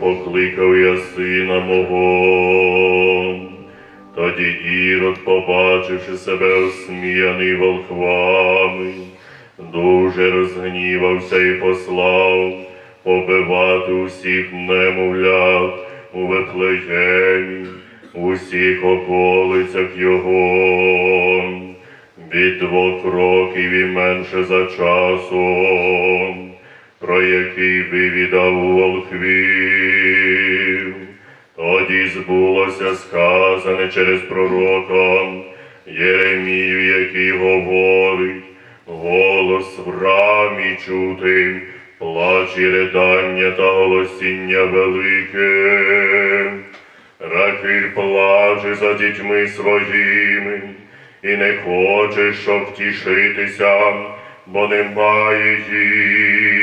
Покликав я сина мого. Тоді Ірод, побачивши себе осміяний волхвами, дуже розгнівався і послав побивати усіх немовлят у Вифлеємі, у усіх околицях його, від двох років і менше за часом, про який вивідав волхвів. Тоді збулося сказане через пророка Єремію, який говорить, голос в рамі чути, плач і ридання та голосіння велике. Рахиль плаче за дітьми своїми, і не хоче, щоб втішитися, бо немає їх.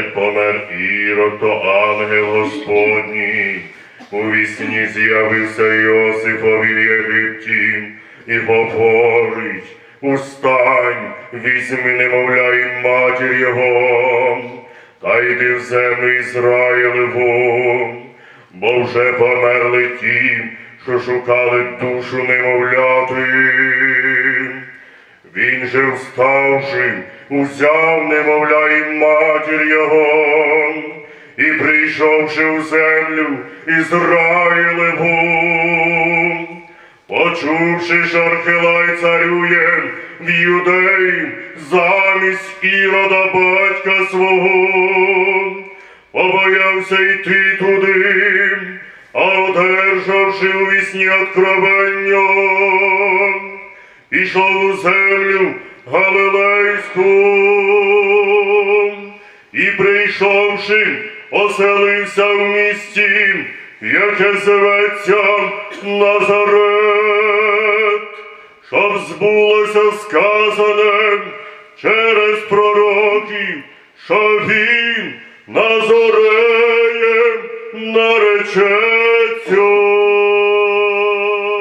Як помер Ірод, то ангел Господній у вісні з'явився Йосифові в Єгипті і говорить, устань, візьми немовля і матір його, та йди в землю Ізраїлеву, бо вже померли ті, що шукали душу немовляти. Він же вставши, узяв немовля і матір його, і прийшовши у землю Ізраїлеву, почувши, що Архилай царює в юдеї замість ірода батька свого, побоявся йти туди, а одержавши у вісні откровення, пішов у землю Галилейську і прийшовши, оселився в місті, яке зветься Назарет, щоб збулося сказане через пророків, що він Назареєм наречеться.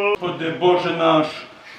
Господи Боже наш,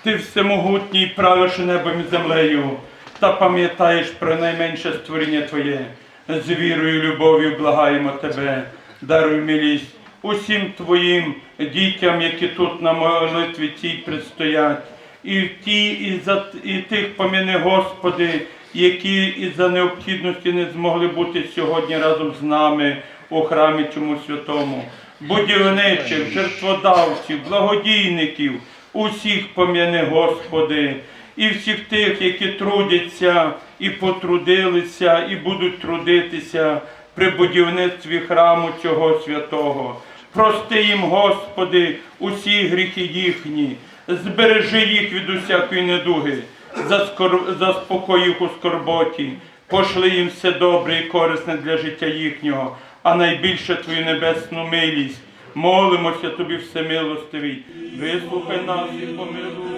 Ти всемогутній правиш небом і землею, та пам'ятаєш про найменше створіння Твоє. З вірою, і любов'ю благаємо Тебе, даруй милість усім Твоїм дітям, які тут на молитві цій предстоять, і в ті, і за і тих поміни, Господи, які із-за необхідності не змогли бути сьогодні разом з нами у храмі цьому святому. Будівничих, жертводавців, благодійників, усіх пом'яни, Господи, і всіх тих, які трудяться і потрудилися, і будуть трудитися при будівництві храму цього святого. Прости їм, Господи, усі гріхи їхні, збережи їх від усякої недуги, заспокой їх у скорботі, пошли їм все добре і корисне для життя їхнього, а найбільше Твою небесну милість. Молимося Тобі, всемилостивий, вислухай нас і помилуй.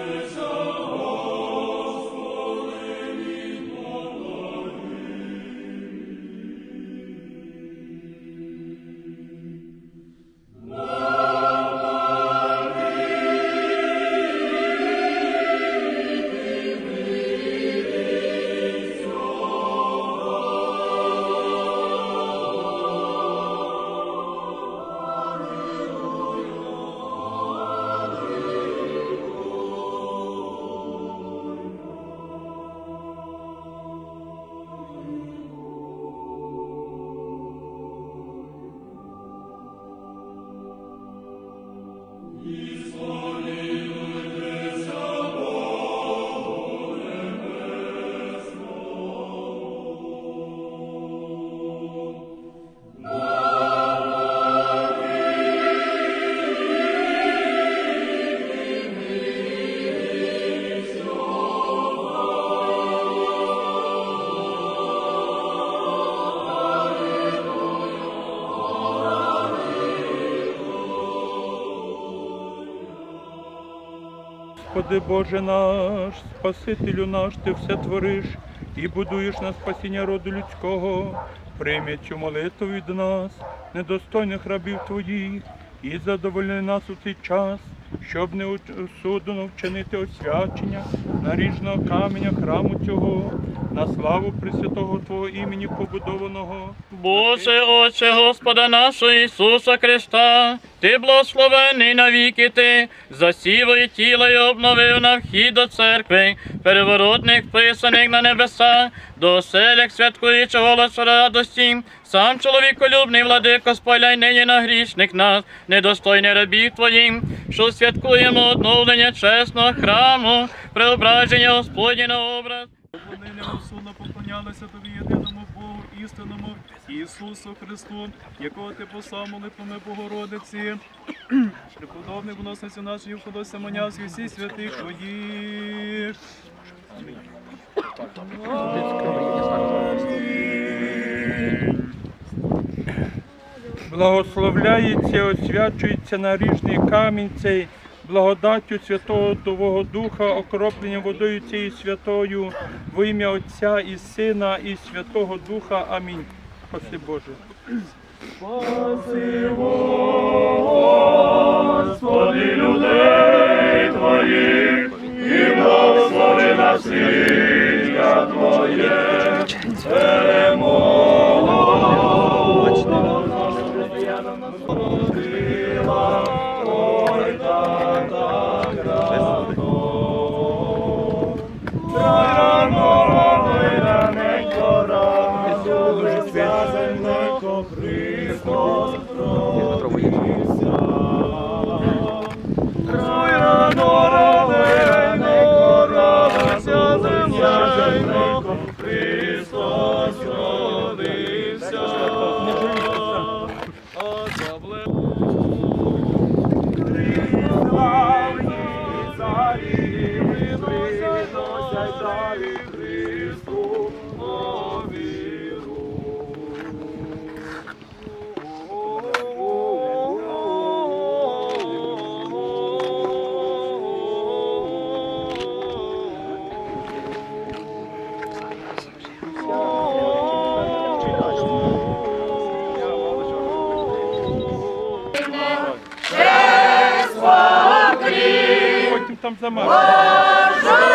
Господи Боже наш, Спасителю наш, Ти все твориш і будуєш на спасіння роду людського. Прийми цю молитву від нас, недостойних рабів Твоїх, і задовольни нас у цей час, щоб не судно вчинити освячення наріжного каменя храму цього, на славу Пресвятого Твого імені побудованого. Боже, Отче Господа нашого Ісуса Христа, Ти благословений навіки Ти, засіву і тіло і обновив на вхід до церкви, переворотних писаних на небеса, до оселях святкуючи голос радості, сам чоловіколюбний владико, спаляй нині на грішних нас, недостойний рабів Твоїм, що святкуємо одновлення чесного храму, преображення Господні на образ. Вони неосудно поклонялися тобі єдиному Богу, істинному Ісусу Христу, якого ти послав молитвами Богородиці. Преподобний виноситься нашої входося Монявських всіх святих твоїх. Благословляється, освячується наріжний камінь цей, благодаттю Святого Твого Духа, окропленням водою цією святою, во ім'я Отця і Сина, і Святого Духа. Амінь. Спаси Боже. Господи, людей Твоїх, і благослови наслідя Твоє, Христос там замах.